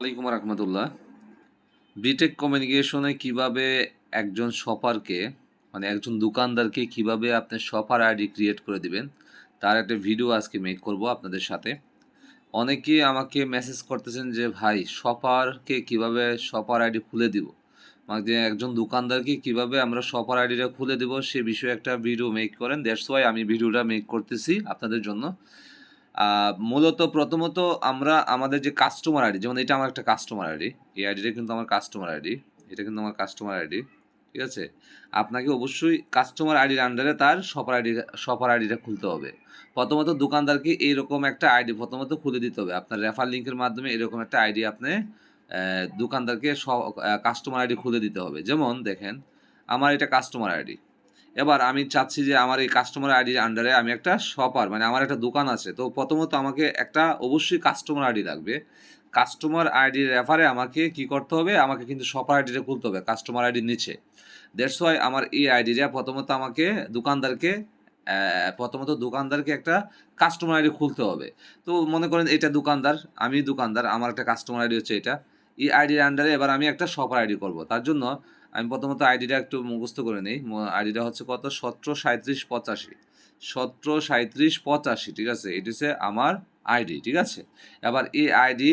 আলাইকুম রহমতুল্লাহ। বিটেক কমিউনিকেশনে কীভাবে একজন শপারকে মানে একজন দোকানদারকে কীভাবে আপনি শপার আইডি ক্রিয়েট করে দিবেন, তার একটা ভিডিও আজকে মেক করব আপনাদের সাথে। অনেকে আমাকে মেসেজ করতেছেন যে, ভাই শপারকে কীভাবে শপার আইডি খুলে দিব? মানে একজন দোকানদারকে কীভাবে আমরা শপার আইডিটা খুলে দিব, সে বিষয়ে একটা ভিডিও মেক করেন। দ্যাটস ওয়াই আমি ভিডিওটা মেক করতেছি আপনাদের জন্য। মূলত প্রথমত আমরা আমাদের যে কাস্টমার আইডি যেমন এটা আমার একটা কাস্টমার আইডি এই আইডিটা কিন্তু আমার কাস্টমার আইডি এটা কিন্তু আমার কাস্টমার আইডি ঠিক আছে? আপনাকে অবশ্যই কাস্টমার আইডির আন্ডারে তার শপার আইডি শপার আইডিটা খুলতে হবে। প্রথমত দোকানদারকে এইরকম একটা আইডি প্রথমত খুলে দিতে হবে। আপনার রেফার লিঙ্কের মাধ্যমে এরকম একটা আইডি আপনি দোকানদারকে কাস্টমার আইডি খুলে দিতে হবে। যেমন দেখেন, আমার এটা কাস্টমার আইডি এবার আমি চাচ্ছি যে আমার এই কাস্টমার আইডির আন্ডারে আমি একটা শপার মানে আমার একটা দোকান আছে। তো প্রথমত আমাকে একটা অবশ্যই কাস্টমার আইডি লাগবে। কাস্টমার আইডির রেফারে আমাকে কি করতে হবে? আমাকে কিন্তু শপার আইডিটা খুলতে হবে কাস্টমার আইডির নিচে। দ্যাটস ওয়াই আমার এই আইডিটা প্রথমত আমাকে দোকানদারকে প্রথমত দোকানদারকে একটা কাস্টমার আইডি খুলতে হবে। তো মনে করেন এটা দোকানদার, আমি দোকানদার, আমার একটা কাস্টমার আইডি হচ্ছে এটা। এই আইডির আন্ডারে এবার আমি একটা শপার আইডি করব। তার জন্য আমি প্রথমত আইডিটা একটু মুখস্থ করে নিই। আইডিটা হচ্ছে কত? সতেরো সাঁত্রিশ পঁচাশি। সতেরো সাঁত্রিশ পঁচাশি, ঠিক আছে? এটি হচ্ছে আমার আইডি, ঠিক আছে? এবার এই আইডি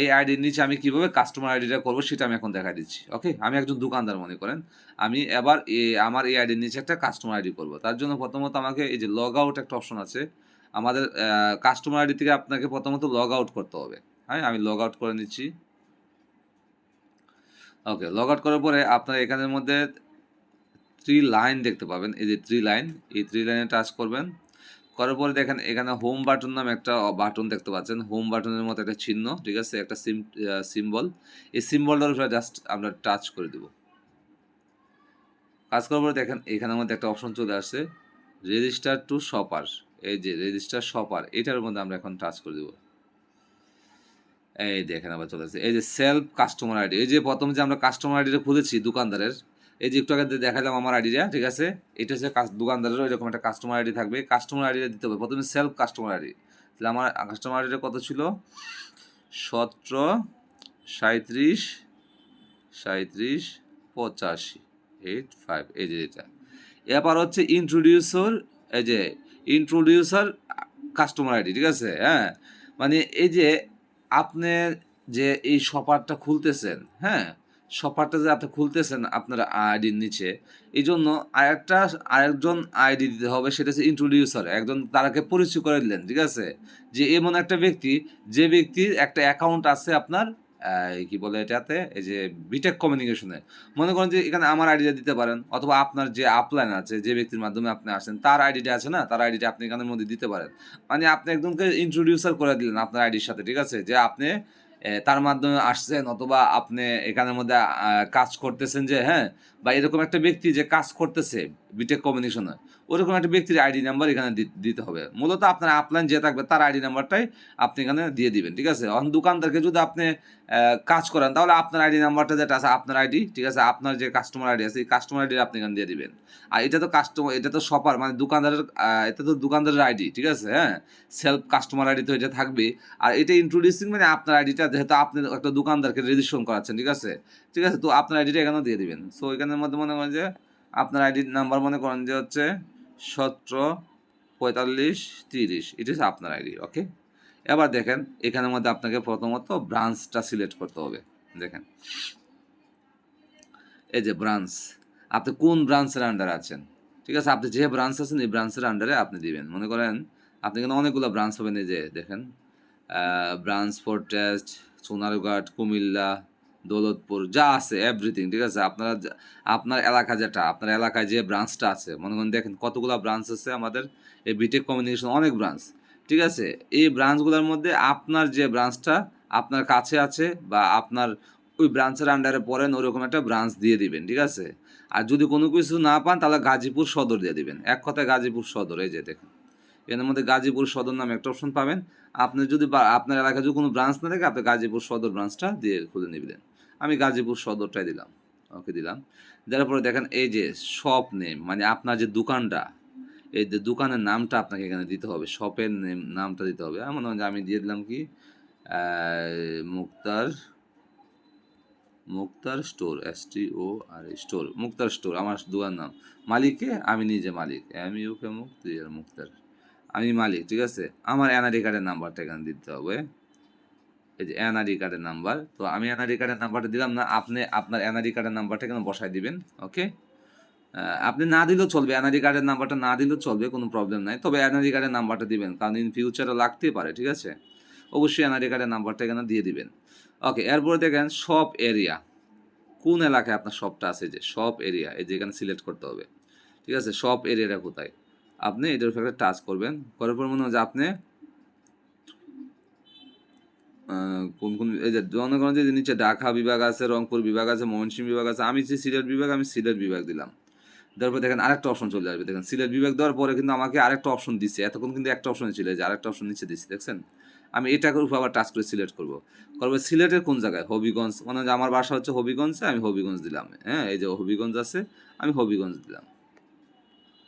এই আইডির নিচে আমি কীভাবে কাস্টমার আইডিটা করব সেটা আমি এখন দেখা দিচ্ছি, ওকে? আমি একজন দোকানদার মনে করেন। আমি এবার এ, আমার এই আইডির নিচে একটা কাস্টমার আইডি করব। তার জন্য প্রথমত আমাকে এই যে লগ আউট একটা অপশন আছে। আমাদের কাস্টমার আইডি থেকে আপনাকে প্রথমত লগ আউট করতে হবে। হ্যাঁ আমি লগ আউট করে নিচ্ছি। ওকে লগ আউট করার পরে আপনার এখানের মধ্যে থ্রি লাইন দেখতে পাবেন। এই যে থ্রি লাইন এই থ্রি লাইনে টাচ করবেন। করার পরে দেখেন এখানে হোম বাটন নামে একটা বাটন দেখতে পাচ্ছেন। হোম বাটনের মতো একটা চিহ্ন, ঠিক আছে? একটা সিম সিম্বল এই সিম্বলটার উপরে জাস্ট আমরা টাচ করে দেব। কাজ করার পরে দেখেন এখানের মধ্যে একটা অপশন চলে আসছে রেজিস্টার টু শপার এই যে রেজিস্টার শপার এটার মধ্যে আমরা এখন টাচ করে দেবো। এই দেখেন আবার চলে আসছে। এই যে সেলফ কাস্টমার আইডি এই যে প্রথম যে আমরা কাস্টমার আইডিটা খুলেছি দোকানদারের, এই যে একটু আগে দেখালাম আমার আইডিটা ঠিক আছে? এটা হচ্ছে দোকানদারেরও এরকম একটা কাস্টমার আইডি থাকবে। কাস্টমার আইডিটা দিতে হবে। প্রথমে সেলফ কাস্টমার আইডি তাহলে আমার কাস্টমার আইডিটা কত ছিল? সতেরো সাঁত্রিশ সাঁত্রিশ পঁচাশি এইট ফাইভ এই যে এটা। এরপর হচ্ছে ইন্ট্রোডিউসার এই যে ইন্ট্রোডিউসার কাস্টমার আইডি ঠিক আছে? হ্যাঁ? মানে এই যে আপনি যে এই সপারটা খুলতেছেন হ্যাঁ? সপারটা যে আপনি খুলতেছেন আপনার আইডির নিচে এই জন্য আরেকটা, আরেকজন আইডি দিতে হবে, সেটা হচ্ছে ইন্ট্রোডিউসার একজন তারাকে পরিচয় করে দিলেন, ঠিক আছে? যে এমন একটা ব্যক্তি, যে ব্যক্তির একটা অ্যাকাউন্ট আছে আপনার কি বলে এটাতে? এই যে বিটেক কমিউনিকেশনে মনে করেন যে এখানে আমার আইডিটা দিতে পারেন, অথবা আপনার যে আপলাইন আছে, যে ব্যক্তির মাধ্যমে আপনি আসেন, তার আইডিটা আছে না? তার আইডিটা আপনি এখানের মধ্যে দিতে পারেন। মানে আপনি একজনকে ইন্ট্রোডিউসার করে দিলেন আপনার আইডির সাথে, ঠিক আছে? যে আপনি তার মাধ্যমে আসছেন, অথবা আপনি এখানের মধ্যে কাজ করতেছেন যে হ্যাঁ বা এরকম একটা ব্যক্তি যে কাজ করতেছে বিটেক কমিউনিকেশনে ওরকম একটা ব্যক্তির আইডি নাম্বার এখানে দিতে হবে। মূলত আপনার আপলাইন যে থাকবে তার আইডি নাম্বারটাই আপনি এখানে দিয়ে দিবেন, ঠিক আছে? এখন দোকানদারকে যদি আপনি কাজ করেন, তাহলে আপনার আইডি নাম্বারটা যেটা আছে, আপনার আইডি ঠিক আছে? আপনার যে কাস্টমার আইডি আছে, এই কাস্টমার আইডি আপনি এখানে দিয়ে দিবেন। আর এটা তো কাস্টমার এটা তো সপার মানে দোকানদারের এটা তো দোকানদারের আইডি ঠিক আছে? হ্যাঁ? সেলফ কাস্টমার আইডি তো এটা থাকবে আর এটা ইন্ট্রোডিউসিং মানে আপনার আইডিটা যেহেতু আপনি একটা দোকানদারকে রেজিস্ট্রেশন করাচ্ছেন, ঠিক আছে? ঠিক আছে? তো আপনার আইডিটা এখানে দিয়ে দিবেন। সো এখানের মধ্যে মনে করেন যে আপনার আইডির নাম্বার মনে করেন যে হচ্ছে সতেরো, পঁয়তাল্লিশ, তিরিশ। ইট হচ্ছে আপনার আইডি ওকে এবার দেখেন, এখানের মধ্যে আপনাকে প্রথমত ব্রাঞ্চটা সিলেক্ট করতে হবে। দেখেন। এই যে ব্রাঞ্চ আপনি কোন ব্রাঞ্চের আন্ডারে আছেন? ঠিক আছে, আপনি যে ব্রাঞ্চ আছেন, এই ব্রাঞ্চের আন্ডারে আপনি দিবেন। মনে করেন, আপনি এখানে অনেকগুলো ব্রাঞ্চ হবেন এই যে, দেখেন। Branch for test Sonarghat, Comilla Daulatpur, যা আছে এভরিথিং ঠিক আছে? আপনারা আপনার এলাকা যেটা, আপনার এলাকায় যে ব্রাঞ্চটা আছে, মনে করেন দেখেন কতগুলো ব্রাঞ্চ আছে আমাদের, এই বিটেক কমিউনিকেশন অনেক ব্রাঞ্চ ঠিক আছে? এই ব্রাঞ্চগুলোর মধ্যে আপনার যে ব্রাঞ্চটা আপনার কাছে আছে বা আপনার ওই ব্রাঞ্চের আন্ডারে পড়েন, ওরকম একটা ব্রাঞ্চ দিয়ে দিবেন, ঠিক আছে? আর যদি কোনো কিছু না পান, তাহলে গাজীপুর সদর দিয়ে দিবেন। এক কথায় গাজীপুর সদর, এই যে দেখেন। এর মধ্যে গাজীপুর সদর নামে একটা অপশন পাবেন। আপনি যদি আপনার এলাকায় যদি কোনো ব্রাঞ্চ না থাকে, আপনি গাজীপুর সদর ব্রাঞ্চটা দিয়ে খুলে নেবেন। আমি গাজীপুর সদরটাই দিলাম, ওকে দিলাম। দেওয়ার পরে দেখেন এই যে শপ নেম মানে আপনার যে দোকানটা, এই যে দোকানের নামটা আপনাকে এখানে দিতে হবে শপের নেম নামটা দিতে হবে। এমন যে আমি দিয়ে দিলাম কি? Muktar Muktar store S T O R store Muktar store আমার দোকান নাম। মালিককে আমি নিজে মালিক এম ইউ কে মুক্তি আর মুক্তার। আমি মালিক, ঠিক আছে? আমার এনআরডি কার্ডের নাম্বারটা এখানে দিতে হবে। এই যে এনআরডি কার্ডের নাম্বার তো আমি এনআরডি কার্ডের নাম্বারটা দিলাম না, আপনি আপনার এনআরডি কার্ডের নাম্বারটা এখানে বসাই দিবেন ওকে আপনি না দিলেও চলবে এনআরডি কার্ডের নাম্বারটা না দিলেও চলবে, কোনো প্রবলেম নাই। তবে এনআরডি কার্ডের নাম্বারটা দিবেন, কারণ ইন ফিউচারে লাগতেই পারে, ঠিক আছে? অবশ্যই এনআরডি কার্ডের নাম্বারটা এখানে দিয়ে দিবেন। ওকে এরপরে দেখেন সব এরিয়া কোন এলাকায় আপনার শপটা আছে যে সব এরিয়া এই যে এখানে সিলেক্ট করতে হবে। ঠিক আছে সব এরিয়াটা কোথায়? আপনি এটার উপরে টাচ করবেন, করার পর মনে হয় যে আপনি কোন কোন, এই যে যে নিচে ঢাকা বিভাগ আছে, রংপুর বিভাগ আছে, ময়মনসিংহ বিভাগ আছে, আমি যে সিলেট বিভাগ, আমি সিলেট বিভাগ দিলাম। তারপর দেখেন আরেকটা অপশন চলে আসবে। দেখেন সিলেট বিভাগ দেওয়ার পরে কিন্তু আমাকে আরেকটা অপশন দিচ্ছে এতক্ষণ কিন্তু একটা অপশন ছিল যে আরেকটা অপশন নিচে দিচ্ছে দেখছেন? আমি এটাকে উপর আবার টাচ করে সিলেক্ট করব। করব সিলেটের কোন জায়গায়? হবিগঞ্জ মানে আমার বাসা হচ্ছে হবিগঞ্জে, আমি হবিগঞ্জ দিলাম। হ্যাঁ এই যে হবিগঞ্জ আছে, আমি হবিগঞ্জ দিলাম।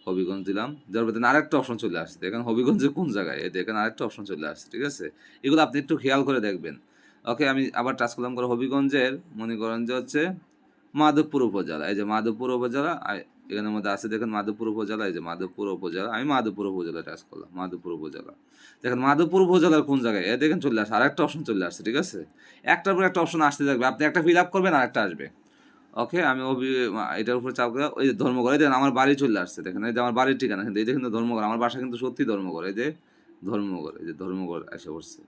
হবিগঞ্জ দিলাম। পর দেখেন আরেকটা অপশন চলে আসছে। দেখেন হবিগঞ্জে কোন জায়গায়? এই দেখেন আরেকটা অপশন চলে আসছে, ঠিক আছে? এগুলো আপনি একটু খেয়াল করে দেখবেন। ওকে আমি আবার টাচ করলাম করে হবিগঞ্জের। মনে করেন যে হচ্ছে মাধবপুর উপজেলা। এই যে মাধবপুর উপজেলা এখানের মধ্যে আছে দেখেন মাধবপুর উপজেলা, এই যে মাধবপুর উপজেলা। আমি মাধবপুর উপজেলা টাচ করলাম, মাধবপুর উপজেলা। দেখেন মাধবপুর উপজেলার কোন জায়গায়? এ দেখেন চলে আসে আরেকটা অপশন চলে আসছে, ঠিক আছে? একটার পর একটা অপশন আসতে থাকবে। আপনি একটা ফিল আপ করবেন, আরেকটা আসবে। ওকে, আমি অভি এটার উপর চাপ করে ওই যে ধর্মঘর এই আমার বাড়ি চলে আসছে, দেখেন, এই যে আমার বাড়ির ঠিকানা, কিন্তু এই যে কিন্তু ধর্মঘর আমার বাসা কিন্তু সত্যি ধর্মঘর এই যে ধর্মঘর এই যে ধর্মঘর এসে পড়ছে।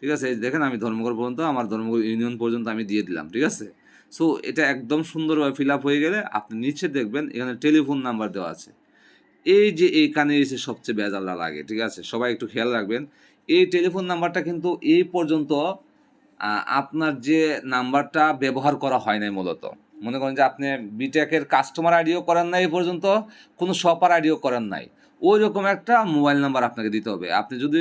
ঠিক আছে, এই দেখেন, আমি ধর্মঘর পর্যন্ত, আমার ধর্মঘর ইউনিয়ন পর্যন্ত আমি দিয়ে দিলাম, ঠিক আছে? সো এটা একদম সুন্দরভাবে ফিল আপ হয়ে গেলে আপনি নিচে দেখবেন, এখানে টেলিফোন নাম্বার দেওয়া আছে। এই যে এই কানে এসে সবচেয়ে বেজালটা লাগে, ঠিক আছে? সবাই একটু খেয়াল রাখবেন, এই টেলিফোন নাম্বারটা কিন্তু এই পর্যন্ত আপনার যে নাম্বারটা ব্যবহার করা হয় নাই মূলত। মনে করেন যে আপনি বিটেকের কাস্টমার আইডিও করেন নাই এ পর্যন্ত, কোনো শপার আইডিও করেন নাই। ওই রকম একটা মোবাইল নাম্বার আপনাকে দিতে হবে। আপনি যদি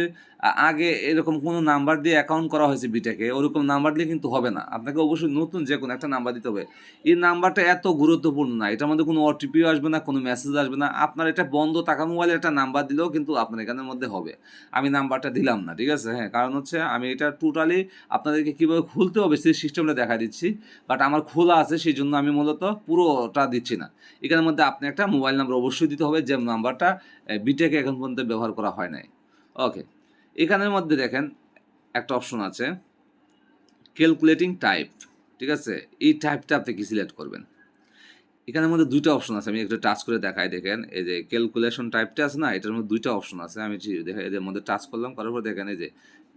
আগে এরকম কোনো নাম্বার দিয়ে অ্যাকাউন্ট করা হয়েছে বিটেকে ওরকম নাম্বার দিয়ে কিন্তু হবে না। আপনাকে অবশ্যই নতুন যে কোনো একটা নাম্বার দিতে হবে। এই নাম্বারটা এত গুরুত্বপূর্ণ না, এটার মধ্যে কোনো ওটিপিও আসবে না, কোনো মেসেজ আসবে না। আপনার এটা বন্ধ টাকা মোবাইলের একটা নাম্বার দিলেও কিন্তু আপনার এখানের মধ্যে হবে। আমি নাম্বারটা দিলাম না, ঠিক আছে? হ্যাঁ কারণ হচ্ছে আমি এটা টোটালি আপনাদেরকে কীভাবে খুলতে হবে সেই সিস্টেমটা দেখা দিচ্ছি। বাট আমার খোলা আছে, সেই জন্য আমি মূলত পুরোটা দিচ্ছি না। এখানের মধ্যে আপনি একটা মোবাইল নাম্বার অবশ্যই দিতে হবে, যে নাম্বারটা বিটেকে এখন পর্যন্ত ব্যবহার করা হয় নাই। ওকে এখানের মধ্যে দেখেন একটা অপশন আছে ক্যালকুলেটিং টাইপ ঠিক আছে? এই টাইপটা আপনি কি সিলেক্ট করবেন? এখানের মধ্যে দুইটা অপশন আছে, আমি একটু টাচ করে দেখাই, দেখেন, এই যে ক্যালকুলেশন টাইপটা আছে না, এটার মধ্যে দুইটা অপশন আছে, আমি এদের মধ্যে টাচ করলাম, করার পর দেখেন এই যে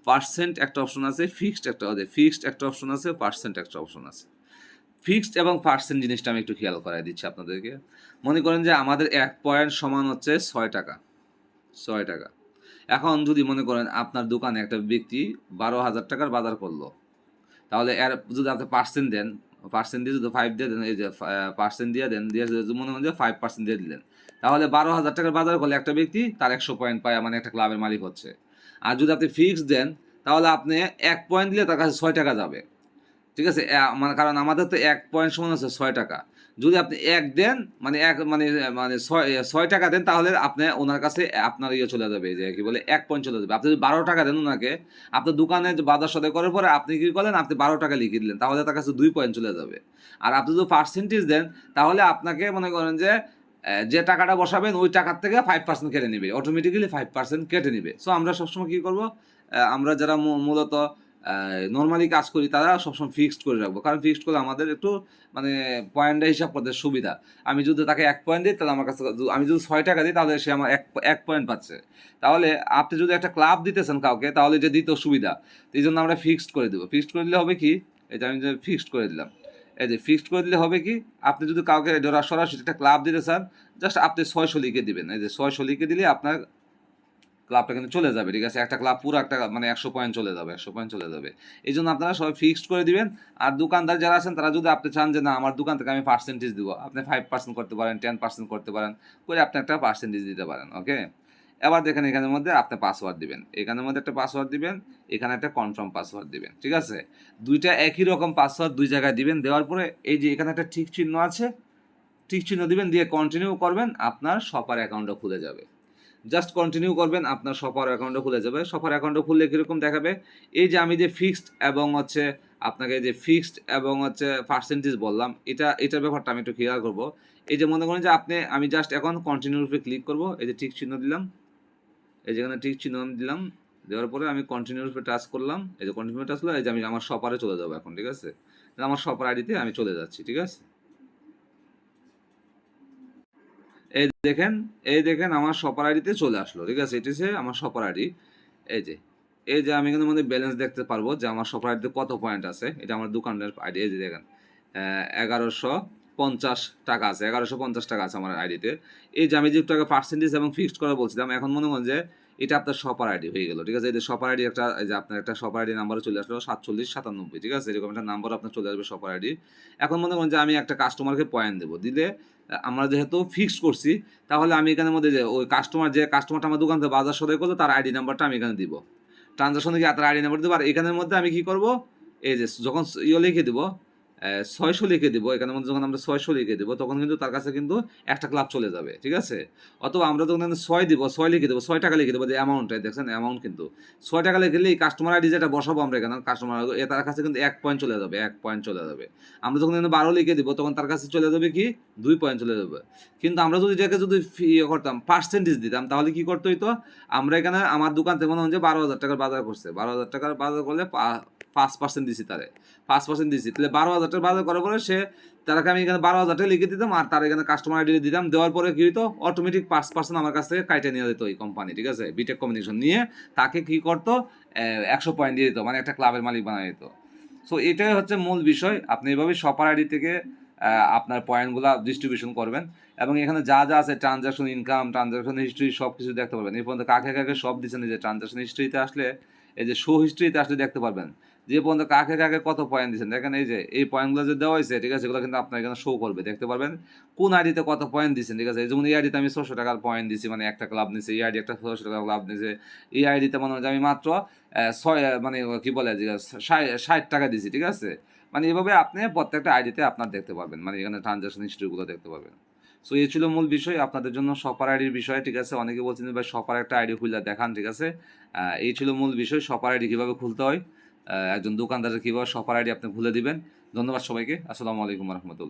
পার্সেন্ট একটা অপশন আছে ফিক্সড একটা ফিক্সড একটা অপশন আছে পার্সেন্ট একটা অপশন আছে। ফিক্সড এবং পার্সেন্ট জিনিসটা আমি একটু খেয়াল করাই দিচ্ছি আপনাদেরকে। মনে করেন যে আমাদের এক পয়েন্ট সমান হচ্ছে ছয় টাকা ছয় টাকা। এখন যদি মনে করেন আপনার দোকানে একটা ব্যক্তি বারো হাজার টাকার বাজার করল, তাহলে এর যদি আপনি পার্সেন্ট দেন পার্সেন্ট দিয়ে যদি ফাইভ দিয়ে দেন, এই যে পার্সেন্ট দিয়ে দেন, দিয়ে মনে করেন যে ফাইভ পার্সেন্ট দিয়ে দিলেন, তাহলে বারো হাজার টাকার বাজার করলে একটা ব্যক্তি তার একশো পয়েন্ট পায় মানে একটা ক্লাবের মালিক হচ্ছে। আর যদি আপনি ফিক্সড দেন, তাহলে আপনি এক পয়েন্ট দিলে তার কাছে ছয় টাকা যাবে। ঠিক আছে? মানে কারণ আমাদের তো এক পয়েন্ট সমান হচ্ছে ছয় টাকা। যদি আপনি এক দেন মানে এক মানে মানে ছয় ছয় টাকা দেন, তাহলে আপনি ওনার কাছে আপনার ইয়ে চলে যাবে, যে কি বলে, এক পয়েন্ট চলে যাবে। আপনি যদি বারো টাকা দেন ওনাকে আপনার দোকানে বাজার সদাই করার পরে আপনি কি করলেন, আপনি বারো টাকা লিখে দিলেন, তাহলে তার কাছে দুই পয়েন্ট চলে যাবে। আর আপনি যদি পার্সেন্টেজ দেন, তাহলে আপনাকে মনে করেন যে যে টাকাটা বসাবেন, ওই টাকার থেকে ফাইভ পার্সেন্ট কেটে নেবে। অটোমেটিক্যালি ফাইভ পার্সেন্ট কেটে নেবে। সো আমরা সবসময় কী করব? আমরা যারা মূলত নর্মালি কাজ করি, তারা সবসময় ফিক্সড করে রাখব। কারণ ফিক্সড করলে আমাদের একটু মানে পয়েন্টটা হিসাব করতে সুবিধা। আমি যদি তাকে এক পয়েন্ট দিই, তাহলে আমার কাছে আমি যদি ছয় টাকা দিই, তাহলে সে আমার এক এক পয়েন্ট পাচ্ছে। তাহলে আপনি যদি একটা ক্লাব দিতেছেন কাউকে, তাহলে যে দিতে সুবিধা। এই জন্য আমরা ফিক্সড করে দেবো। ফিক্সড করে দিলে হবে কি? যে আমি ফিক্সড করে দিলাম। এই যে ফিক্সড করে দিলে হবে কি? আপনি যদি কাউকে ধরা সরাসরি একটা ক্লাব দিতে চান জাস্ট আপনি ছয়শো লিখে দিবেন। এই যে ছয়শো লিখে দিলে আপনার ক্লাবটা কিন্তু চলে যাবে, ঠিক আছে? একটা ক্লাব পুরো একটা মানে একশো পয়েন্ট চলে যাবে, একশো পয়েন্ট চলে যাবে। এই জন্য আপনারা সবাই ফিক্সড করে দিবেন। আর দোকানদার যারা আছেন, তারা যদি আপনি চান যে, না, আমার দোকান থেকে আমি পার্সেন্টেজ দিব। আপনি ফাইভ পার্সেন্ট করতে পারেন টেন পার্সেন্ট করতে পারেন, করে আপনি একটা পার্সেন্টেজ দিতে পারেন ওকে এবার দেখেন এখানের মধ্যে আপনি পাসওয়ার্ড দিবেন। এখানের মধ্যে একটা পাসওয়ার্ড দিবেন, এখানে একটা কনফার্ম পাসওয়ার্ড দিবেন, ঠিক আছে? দুইটা একই রকম পাসওয়ার্ড দুই জায়গায় দিবেন, দেওয়ার পরে এই যে এখানে একটা ঠিক চিহ্ন আছে ঠিক চিহ্ন দিবেন, দিয়ে কন্টিনিউ করবেন, আপনার শপার অ্যাকাউন্টটা খুলে যাবে। জাস্ট কন্টিনিউ করবেন, আপনার সফার অ্যাকাউন্টও খুলে যাবে। সফার অ্যাকাউন্টও খুললে কীরকম দেখাবে? এই যে আমি যে ফিক্সড এবং হচ্ছে আপনাকে যে ফিক্সড এবং হচ্ছে পার্সেন্টেজ বললাম, এটা, এটার ব্যাপারটা আমি একটু ক্লিয়ার করব। এই যে মনে করেন যে আপনি, আমি জাস্ট এখন কন্টিনিউর উপরে ক্লিক করব। এই যে ঠিক চিহ্ন দিলাম। এই যেখানে ঠিক চিহ্ন দিলাম। দেওয়ার পরে আমি কন্টিনিউর উপরে টাচ করলাম। এই যে কন্টিনিউ টাচ করলাম এই যে আমি আমার শপারে চলে যাব এখন, ঠিক আছে? আমার শপার আইডিতে আমি চলে যাচ্ছি, ঠিক আছে? এই দেখেন এই দেখেন আমার শপার আইডিতে চলে আসলো, ঠিক আছে? এটি হচ্ছে আমার শপার আইডি। এই যে এই যে আমি এখানে মধ্যে ব্যালেন্স দেখতে পারব যে আমার শপার আইডিতে কত পয়েন্ট আছে। এটা আমার দোকানের আইডি, এই যে দেখেন এগারোশো পঞ্চাশ টাকা আছে, এগারোশো পঞ্চাশ টাকা আছে আমার আইডিতে। এই যে আমি যে টাকা পার্সেন্টেজ এবং ফিক্সড করে বলছিলাম, এখন মনে করেন যে এটা আপনার সপার আইডি হয়ে গেল, ঠিক আছে? এই যে সপার আইডি একটা যে আপনার একটা সপার আইডি নাম্বারে চলে আসলো সাতচল্লিশ সাতানব্বই, ঠিক আছে? এরকম একটা নাম্বার আপনার চলে আসবে সপার আইডি। এখন মনে করেন যে আমি একটা কাস্টমারকে পয়েন্ট দেবো। দিলে আমরা যেহেতু ফিক্স করছি, তাহলে আমি এখানে মধ্যে যে ওই কাস্টমার যে কাস্টমারটা আমার দোকান থেকে বাজার সদাই করল, তার আইডি নাম্বারটা আমি এখানে দিব। ট্রানজাকশনে গিয়ে তার আইডি নাম্বার দেবো, আর এখানের মধ্যে আমি কি করব? এই যে যখন ইয়ে লিখে দিব ছয়শো লিখে দিব। এখানে মধ্যে যখন আমরা ছয়শো লিখে দিব, তখন কিন্তু তার কাছে কিন্তু একটা ক্লাব চলে যাবে, ঠিক আছে? অথবা আমরা যখন ছয় দিব, ছয় লিখে দেবো, ছয় টাকা লিখে দেবো, যে অ্যামাউন্টটা দেখছেন? অ্যামাউন্ট কিন্তু। ছয় টাকা লিখে দিলে এই কাস্টমার আইডি যেটা বসাবো আমরা এখানে কাস্টমার তার কাছে কিন্তু এক পয়েন্ট চলে যাবে, এক পয়েন্ট চলে যাবে। আমরা যখন এখানে বারো লিখে দিব, তখন তার কাছে চলে যাবে কি? দুই পয়েন্ট চলে যাবে। কিন্তু আমরা যদি এটাকে যদি ইয়ে করতাম পার্সেন্টেজ দিতাম, তাহলে কি করতে হইতো? আমরা এখানে, আমার দোকান থেকে মনে হয় যে বারো হাজার টাকার বাজার করছে। বারো হাজার টাকার বাজার করলে পাঁচ পার্সেন্ট দিছি তারে। পাঁচ পার্সেন্ট দিছি। তাহলে বারো হাজার টাকা বাজার করার পরে সে, তারাকে আমি এখানে বারো হাজার টাকা লিখে দিতাম আর তার এখানে কাস্টমার আইডি দিতাম। দেওয়ার পরে কি হতো অটোমেটিক পাঁচ পার্সেন্ট আমার কাছ থেকে কাইটে নিয়ে যেত এই কোম্পানি ঠিক আছে? বিটেক কমিউনিকেশন নিয়ে তাকে কি করতো? একশো পয়েন্ট দিয়ে দিত মানে একটা ক্লাবের মালিক বানিয়ে দিত। সো এটাই হচ্ছে মূল বিষয়। আপনি এভাবে শপার আইডি থেকে আপনার পয়েন্টগুলো ডিস্ট্রিবিউশন করবেন এবং এখানে যা যা আছে ট্রানজাকশন ইনকাম ট্রানজাকশন হিস্ট্রি সব কিছু দেখতে পারবেন। এই পর্যন্ত কাকে কাকে সব দিচ্ছেন এই যে ট্রানজাকশন হিস্ট্রিতে আসলে, এই যে শো হিস্ট্রিতে আসলে দেখতে পারবেন। যে পর্যন্ত কাকে কাকে কত পয়েন্ট দিচ্ছেন দেখেন এই যে, এই পয়েন্টগুলো যে দেওয়া হয়েছে, ঠিক আছে, এগুলো কিন্তু আপনার এখানে শো করবে, দেখতে পারবেন? কোন আইডিতে কত পয়েন্ট দিচ্ছেন ঠিক আছে? এই যেমন এই আইডিতে আমি ছশো টাকার পয়েন্ট দিচ্ছি মানে একটা ক্লাব নিচ্ছে এই আইডি একটা ছশো টাকার ক্লাব নিচ্ছে এই আইডিতে মনে হয় আমি মাত্র ছয় মানে কি বলে ষাট টাকা দিছি ঠিক আছে? মানে এভাবে আপনি প্রত্যেকটা আইডিতে আপনার দেখতে পাবেন মানে এখানে ট্রানজাকশন হিস্ট্রিগুলো দেখতে পাবেন সো এই ছিল মূল বিষয়, আপনাদের জন্য সপার আইডির বিষয়, ঠিক আছে? অনেকে বলছেন ভাই, সপার একটা আইডি খুলে দেখান, ঠিক আছে? এই ছিল মূল বিষয়, সপার আইডি কীভাবে খুলতে হয়? একজন দোকানদারের কীভাবে সপার আইডি আপনি ভুলে দিবেন। ধন্যবাদ সবাইকে। আসসালামু আলাইকুম রহমতুল্লাহ।